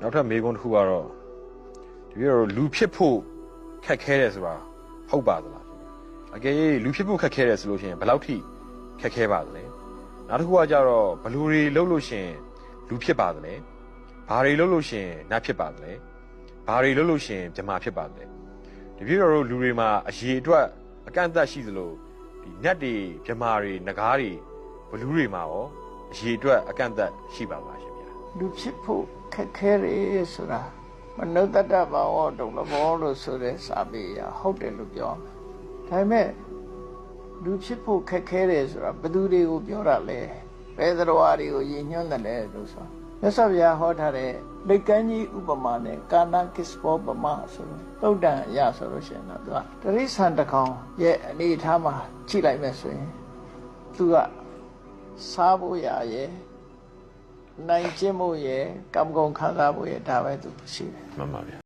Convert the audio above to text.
နောက်ထပ်မေးခွန်းတစ်ခုကတော့တပည့်တော်လူဖြစ်ဖို့ခက်ခဲတယ်ဆိုတာဟုတ်ပါသလားအကယ်၍လူဖြစ်ဖို့ခက်ခဲတယ်ဆိုလို့ရှိရင်ဘယ်လောက်ထိခက်ခဲပါသလဲနောက်တစ်ခုကကြတော့ဘလူတွေလှုပ်လို့ရှိရင်လူဖြစ်ပါသလဲဘာတွေလှုပ်လို့ရှိရင်နတ်ဖြစ်ပါသလဲဘာတွေလှုပ်လို့ရှိရင်မြမာဖြစ်ပါသလဲတပည့်တော်တို့လူတွေမှာအရေးအတွက်အကန့်အသတ်ရှိသလိုဒီနတ်တွေမြမာတွေနဂါးတွေဘလူတွေမှာရောအရေးအတွက်အကန့်အသတ်ရှိပါမလားရှင်ဗျာ လူဖြစ်ဖို့ခက်ခဲတယ်ဆိုတာမနုဿတ္တဘာဝဒုံလဘောလို့ဆိုတဲ့စာပေရဟုတ်တယ်လို့ပြောမယ်ဒါပေမဲ့လူဖြစ်ဖို့ခက်ခဲတယ်ဆိုတာဘယ်သူတွေကိုပြောတာလဲဘယ်သရဝါတွေကိုယဉ်ညွှန်းတယ်လဲလို့ဆိုမြတ်စွာဘုရားဟောထားတဲ့လက်ကမ်းကြီးဥပမာနဲ့ကာနာကစ္စဘောပမာဆိုလို့သုတ်တန်အရဆိုလို့ရှိရင်တော့သူကတရိษံတစ်ကောင်ရဲ့အနေအထားမှာကြည့်လိုက်မယ်ဆိုရင်သူကစားဖို့ရရဲ့ နိုင်ကျင့်မှုရဲ့ကံကုန်ခံစားမှုရဲ့ဒါပဲသူရှိတယ်မှန်ပါဗျာ